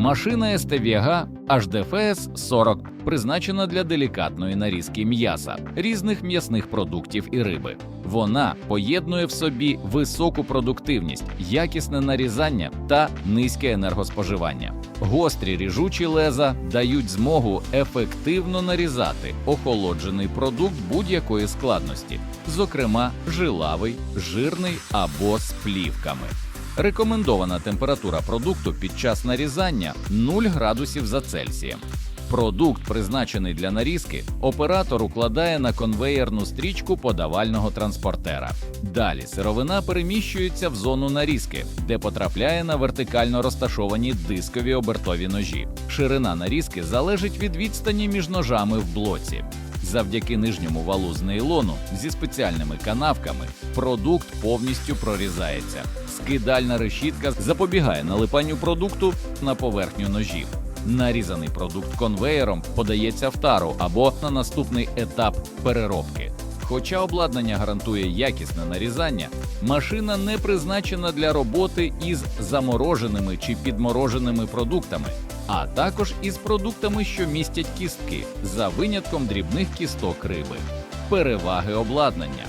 Машина СТВГ HDFS 40 призначена для делікатної нарізки м'яса, різних м'ясних продуктів і риби. Вона поєднує в собі високу продуктивність, якісне нарізання та низьке енергоспоживання. Гострі ріжучі леза дають змогу ефективно нарізати охолоджений продукт будь-якої складності, зокрема жилавий, жирний або з плівками. Рекомендована температура продукту під час нарізання 0 градусів за Цельсієм. Продукт, призначений для нарізки, оператор укладає на конвеєрну стрічку подавального транспортера. Далі сировина переміщується в зону нарізки, де потрапляє на вертикально розташовані дискові обертові ножі. Ширина нарізки залежить від відстані між ножами в блоці. Завдяки нижньому валу з нейлону зі спеціальними канавками продукт повністю прорізається. Скидальна решітка запобігає налипанню продукту на поверхню ножів. Нарізаний продукт конвеєром подається в тару або на наступний етап переробки. Хоча обладнання гарантує якісне нарізання, машина не призначена для роботи із замороженими чи підмороженими продуктами, а також із продуктами, що містять кістки, за винятком дрібних кісток риби. Переваги обладнання.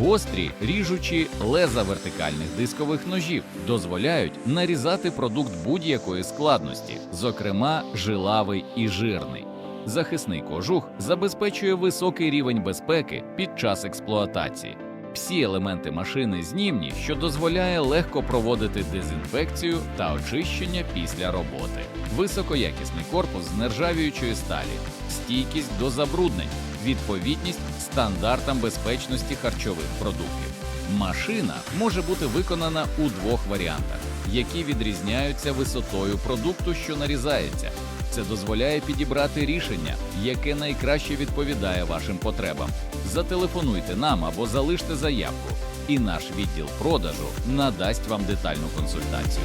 Гострі ріжучі леза вертикальних дискових ножів дозволяють нарізати продукт будь-якої складності, зокрема жилавий і жирний. Захисний кожух забезпечує високий рівень безпеки під час експлуатації. Всі елементи машини знімні, що дозволяє легко проводити дезінфекцію та очищення після роботи. Високоякісний корпус з нержавіючої сталі, стійкість до забруднень, відповідність стандартам безпечності харчових продуктів. Машина може бути виконана у двох варіантах, які відрізняються висотою продукту, що нарізається. Це дозволяє підібрати рішення, яке найкраще відповідає вашим потребам. Зателефонуйте нам або залиште заявку, і наш відділ продажу надасть вам детальну консультацію.